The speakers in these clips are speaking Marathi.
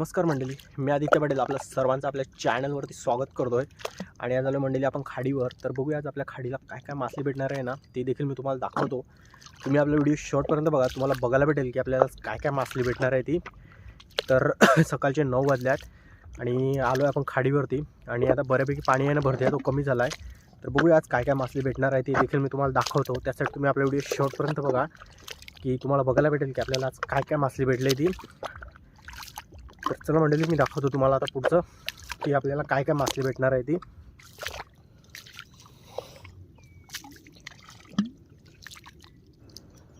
नमस्कार मंडळी मी आदित्य पटेल आपल्या सर्वांचं आपल्या चॅनलवरती स्वागत करतो आहे आणि आज आलो मंडळी आपण खाडीवर तर बघूया आज आपल्या खाडीला काय काय मासली भेटणार आहे ना ते देखील मी तुम्हाला दाखवतो. तुम्ही आपला व्हिडिओ शॉर्टपर्यंत बघा तुम्हाला बघायला भेटेल की आपल्याला काय काय मासली भेटणार आहे ती. तर सकाळचे नऊ वाजल्यात आणि आलो आहे आपण खाडीवरती. आणि आता बऱ्यापैकी पाणी आहे ना भरते आहे तो कमी झाला आहे तर बघूया आज काय काय मासली भेटणार आहे ते देखील मी तुम्हाला दाखवतो. त्यासाठी तुम्ही आपला व्हिडिओ शॉर्टपर्यंत बघा की तुम्हाला बघायला भेटेल की आपल्याला आज काय काय मासली भेटली ती. तर चला मंडळी मी दाखवतो तुम्हाला आता पुढचं. की आपल्याला काय काय मासे भेटणार आहे ती.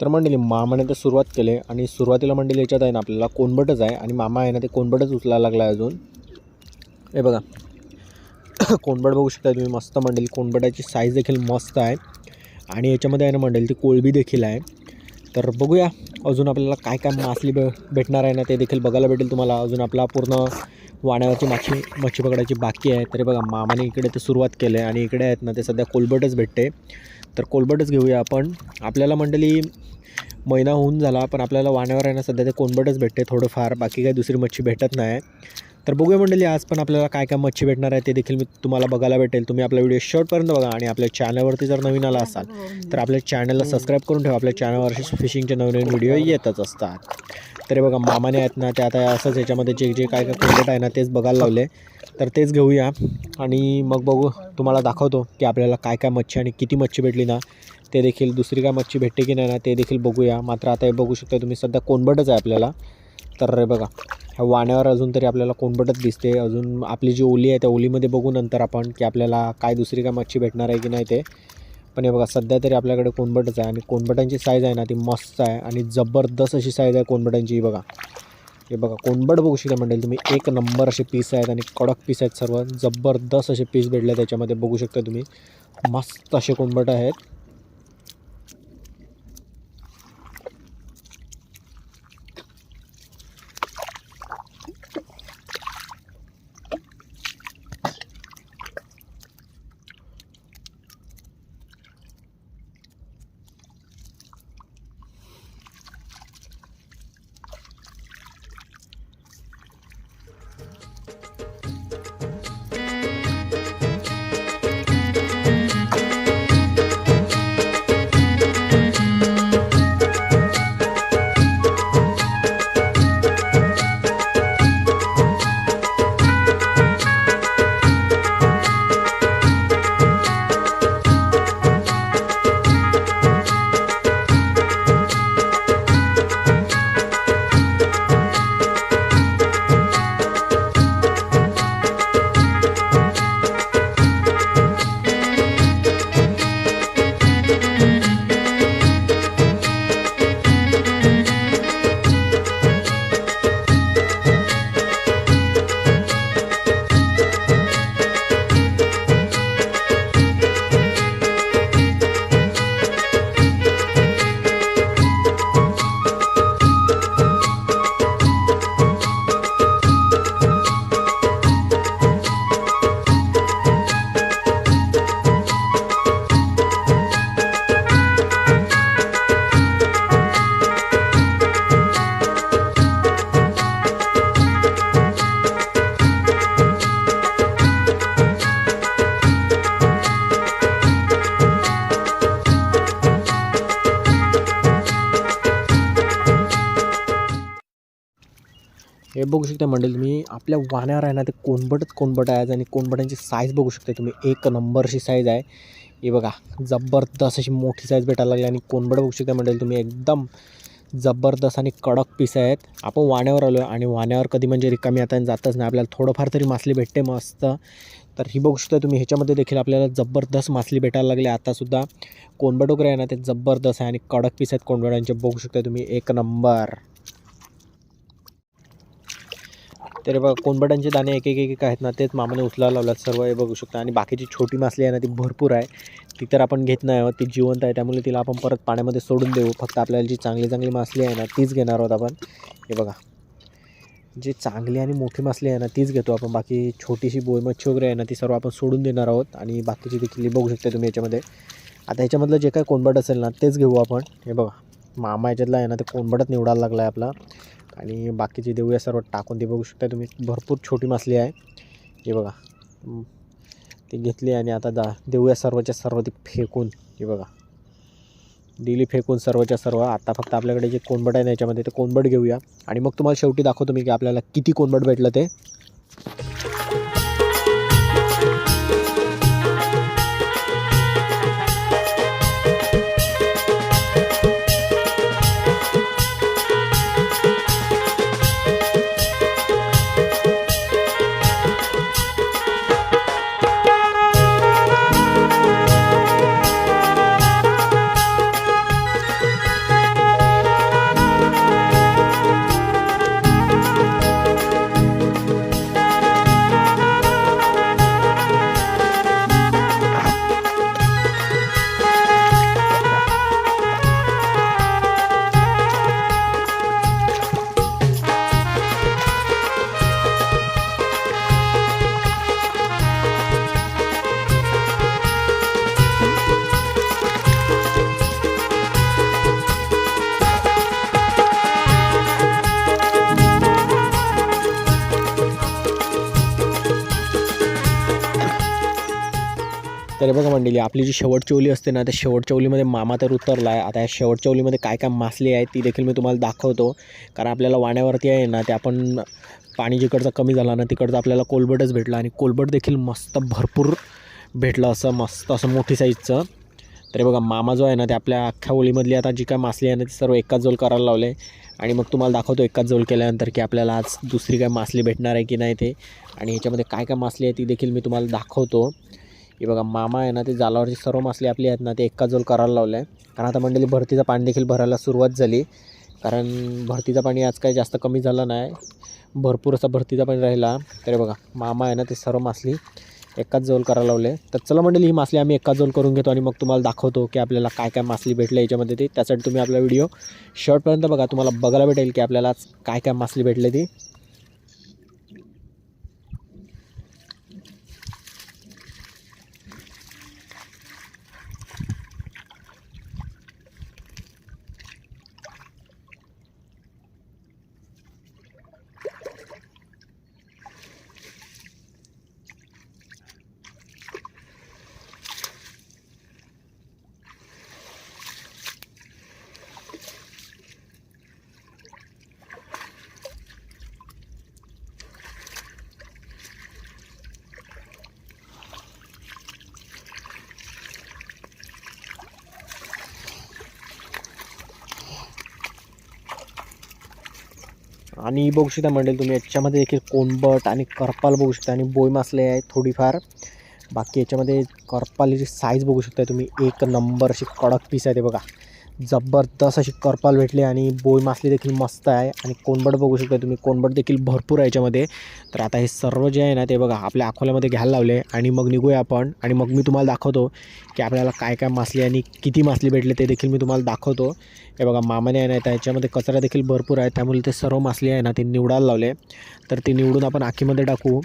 तर मंडळी मामाने तर सुरुवात केली आणि सुरुवातीला मंडळी याच्यात आहे ना आपल्याला कोणबटच आहे आणि मामा आहे ना ते कोणबटच उचलायला लागला आहे अजून. हे बघा. कोणबट बघू शकता तुम्ही मस्त मंडळी कोणबटाची साईज देखील मस्त आहे. आणि याच्यामध्ये आहे ना मंडळी ती कोळबी देखील आहे. तर बघूया अजून आपल्याला काय काय मासली भे भेटणार आहे ना ते देखील बघायला भेटेल तुम्हाला. अजून आपला पूर्ण वाण्यावरची माशी मच्छी पकडायची बाकी आहे. तरी बघा मामाने इकडे ते सुरुवात केली आहे आणि इकडे आहेत ना ते सध्या कोलबटच भेटते. तर कोलबटच घेऊया आपण. आपल्याला मंडळी महिना होऊन झाला पण आपल्याला वाण्यावर आहे ना सध्या ते कोणबटच भेटते थोडंफार. बाकी काही दुसरी मच्छी भेटत नाही. तर बघूया मंडळी आज पण आपल्याला काय काय मच्छी भेटणार आहे ते देखील मी तुम्हाला बघायला भेटेल. तुम्ही आपला व्हिडिओ शॉर्टपर्यंत बघा आणि आपल्या चॅनलवरती जर नवीन आला असाल तर आपल्या चॅनलला सबस्क्राईब करून ठेवा. आपल्या चॅनलवर फिशिंगचे नवीन नवीन व्हिडिओ येतच असतात. तरी बघा मामाने आहेत ना ते आता असंच याच्यामध्ये जे जे काय काय कोंबट आहे ना तेच बघायला लावले. तर तेच घेऊया आणि मग बघू तुम्हाला दाखवतो की आपल्याला काय काय मच्छी आणि किती मच्छी भेटली ना. ते देखील दुसरी काय मच्छी भेटते की नाही ना ते देखील बघूया. मात्र आता हे बघू शकता तुम्ही सध्या कोणबटच आहे आपल्याला. तर रे बघा ह्या वाण्यावर अजून तरी आपल्याला कोणबटच दिसते. अजून आपली जी ओली आहे त्या ओलीमध्ये बघू नंतर आपण की आपल्याला काय दुसरी काय मच्छी भेटणार आहे की नाही ते. पण हे बघा सध्या तरी आपल्याकडे कोणबटच आहे आणि कोणबटांची साईज आहे ना ती मस्त आहे आणि जबरदस्त अशी साईज आहे कोणबटांची ही बघा हे बघा कोणबट बघू शकता म्हणेल तुम्ही. एक नंबर असे पीस आहेत आणि कडक पीस आहेत सर्व. जबरदस्त असे पीस भेटले त्याच्यामध्ये बघू शकता तुम्ही. मस्त असे कोणबट आहेत. हे बघू शकता मंडळी तुम्ही आपल्या वाण्यावर आहे ना ते कोणबटच कोणबट आहे आणि कोणबटांची साईज बघू शकता तुम्ही. एक नंबरची साईज आहे. हे बघा जबरदस्त अशी मोठी साईज भेटायला लागली आणि कोणबट बघू शकता मंडळी तुम्ही एकदम जबरदस्त आणि कडक पीस आहेत. आपण वाण्यावर आलो आहे आणि वाण्यावर कधी म्हणजे रिकामी आता जातच नाही. आपल्याला थोडंफार तरी मासली भेटते मस्त. तर ही बघू शकता तुम्ही ह्याच्यामध्ये देखील आपल्याला जबरदस्त मासली भेटायला लागली आतासुद्धा कोणबट वगैरे आहे ना ते जबरदस्त आहे आणि कडक पीस आहेत कोणबटांचे बघू शकता तुम्ही एक नंबर तर बघा कोंबड्यांचे दाणे एक एक एक एक आहेत ना तेच मामाने उचलायला लावलात सर्व हे बघू शकता. आणि बाकीची छोटी मासली आहे ना ती भरपूर आहे. ती तर आपण घेत नाही आहोत ती जिवंत आहे. त्यामुळे तिला आपण परत पाण्यामध्ये सोडून देऊ. फक्त आपल्याला जी चांगली चांगली मासली आहे ना तीच घेणार आहोत आपण. हे बघा. जी चांगली आणि मोठी मासली आहे ना तीच घेतो आपण. बाकी छोटीशी बोयमच्छी वगैरे आहे ना ती सर्व आपण सोडून देणार आहोत. आणि बाकीची देखील बघू शकता तुम्ही याच्यामध्ये. आता याच्यामधलं जे काय कोंबड असेल ना तेच घेऊ आपण. हे बघा. मामा याच्यातला आहे ना ते कोणबटच निवडायला लागला आहे आपला. आणि बाकीचे देऊया सर्व टाकून ते बघू शकता तुम्ही. भरपूर छोटी मासली आहे. हे बघा. ती घेतली आणि आता दा देऊया सर्वच्या सर्व ती फेकून. हे बघा. दिली फेकून सर्वच्या सर्व. आता फक्त आपल्याकडे जे कोंबट आहे ना याच्यामध्ये ते कोंबट घेऊया. आणि मग तुम्हाला शेवटी दाखवतो मी की आपल्याला किती कोंबट भेटलं ते. तर बघा मंडळी आपली जी शेवटची ओली असते ना त्या शेवटच्या ओलीमध्ये मामा तर उतरला आहे आता या शेवटच्या ओलीमध्ये काय काय मासली आहेत ती देखील मी तुम्हाला दाखवतो. कारण आपल्याला वाण्यावरती आहे ना ते आपण पाणी जिकडचं कमी झालं ना तिकडचं आपल्याला कोलबटच भेटलं. आणि कोलबट देखील मस्त भरपूर भेटलं असं मस्त असं मोठी साईजचं. तरी बघा मामा जो आहे ना ते आपल्या अख्ख्या ओलीमधली आता जी काय मासली आहे ना ती सर्व एकाच जोल करायला लावले. आणि मग तुम्हाला दाखवतो एकाच जोल केल्यानंतर की आपल्याला आज दुसरी काय मासली भेटणार आहे की नाही ते. आणि ह्याच्यामध्ये काय काय मासली आहे ती देखील मी तुम्हाला दाखवतो. हे बघा मामा आहे ना ते जालावरची सर्व मासले आपली आहेत ना ते एका जोल करायला लावलं आहे कारण आता मंडळी भरतीचं पाणी देखील भरायला सुरुवात झाली. कारण भरतीचं पाणी आज काही जास्त कमी झालं नाही. भरपूर असा भरतीचा पाणी राहिला. तरी बघा मामा आहे ना ते सर्व मासली एकाच जोल करायला लावले. तर चला मंडळी ही मासली आम्ही एकाच जोल करून घेतो आणि मग तुम्हाला दाखवतो की आपल्याला काय काय मासली भेटले याच्यामध्ये ते. त्यासाठी तुम्ही आपला व्हिडिओ शॉर्टपर्यंत बघा. तुम्हाला बघायला भेटेल की आपल्याला आज काय काय मासली भेटले ती. आणि बघू शकता मंडळी तुम्ही याच्यामध्ये देखील कोंबट आणि करपाल बघू शकता आणि बोई मासले आहे थोडीफार. बाकी याच्यामध्ये करपालीची साईज बघू शकता तुम्ही. एक नंबर अशी कडक पीस आहे ते बघा. जबरदस्त अशी करपाल भेटली आणि बोई मासली देखील मस्त आहे. आणि कोणबट बघू शकता तुम्ही. कोणबट देखील भरपूर आहे याच्यामध्ये. तर आता हे सर्व जे आहे ना ते बघा आपल्या अकोल्यामध्ये घ्यायला लावले. आणि मग निघूया आपण. आणि मग मी तुम्हाला दाखवतो की आपल्याला काय काय मासली आणि किती मासली भेटले ते देखील मी तुम्हाला दाखवतो. हे बघा मामाने आहे ना त्याच्यामध्ये कचरा देखील भरपूर आहे. त्यामुळे ते सर्व मासली आहे ना ते निवडायला लावले. तर ते निवडून आपण आखीमध्ये टाकू.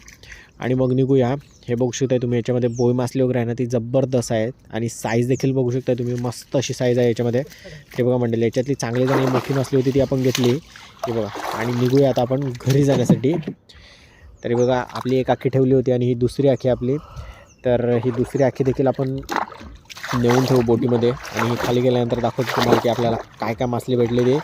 आणि मग निघूया. हे बघू शकताय तुम्ही याच्यामध्ये बोई मासली वगैरे आहे ना ती जबरदस्त आहेत आणि साईज देखील बघू शकता तुम्ही मस्त अशी साईज आहे याच्यामध्ये. ते बघा मंडळी याच्यातली चांगली जाणी मोठी मासली होती ती आपण घेतली. हे बघा आणि निघूया आता आपण घरी जाण्यासाठी. तरी बघा आपली एक आखी ठेवली होती आणि ही दुसरी आखी आपली. तर ही दुसरी आखी देखील आपण नेऊन ठेवू बोटीमध्ये. आणि ही खाली गेल्यानंतर दाखवतो तुम्हाला की आपल्याला काय काय मासली भेटले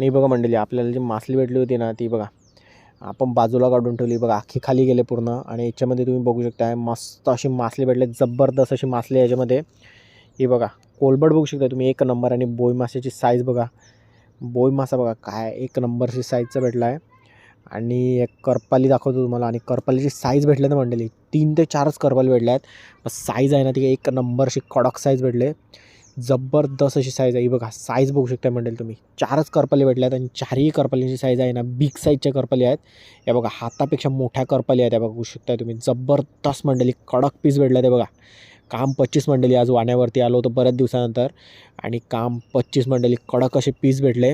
आणि बघा मंडळी आपल्याला जी मासली भेटली होती ना ती बघा. आपण बाजूला काढून ठेवली बघा आखी खाली गेले पूर्ण. आणि याच्यामध्ये तुम्ही बघू शकता मस्त अशी मासली भेटले जबरदस्त अशी मासली याच्यामध्ये. ही बघा कोलबट बघू शकता तुम्ही एक नंबर. आणि बोई माशाची साईज बघा. बोई मासा बघा काय एक नंबरची साईजचा भेटला आहे आणि एक करपाली दाखवतो तुम्हाला. आणि करपालीची साईज भेटले ना मंडळी तीन ते चारच करपाली भेटल्या आहेत साईज आहे ना ती एक नंबरशी कडक साईज भेटले. जबरदस्त अशी साईज आहे. ही बघा साईज बघू शकता मंडळी तुम्ही. चारच करपाली भेटल्या आहेत आणि चारही करपालींची साईज आहे ना. बिग साईजच्या करपाली आहेत. या बघा हातापेक्षा मोठ्या करपाली आहेत. या बघू शकता तुम्ही. जबरदस्त मंडळी कडक पीस भेटल्या ते बघा काम पच्चीस मंडळी आज वाण्यावरती आलो होतो बऱ्याच दिवसानंतर. आणि काम पच्चीस मंडळी कडक असे पीस भेटले.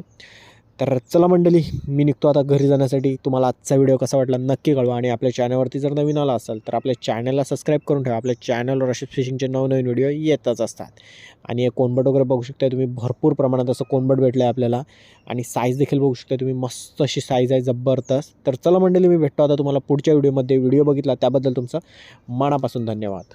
तर चला मंडळी मी निघतो आता घरी जाण्यासाठी. तुम्हाला आजचा व्हिडिओ कसा वाटला नक्की कळवा आणि आपल्या चॅनलवरती जर नवीन आला असाल तर आपल्या चॅनलला सबस्क्राईब करून ठेवा. आपल्या चॅनलवर असे फिशिंगचे नवनवीन व्हिडिओ येतच असतात. आणि हे कोणबट वगैरे बघू शकता तुम्ही भरपूर प्रमाणात असं कोणबट भेटलं आहे आपल्याला. आणि साईज देखील बघू शकता तुम्ही मस्त अशी साईज आहे जबरदस्त. तर चला मंडळी मी भेटतो आता तुम्हाला पुढच्या व्हिडिओमध्ये. व्हिडिओ बघितला त्याबद्दल तुमचं मनापासून धन्यवाद.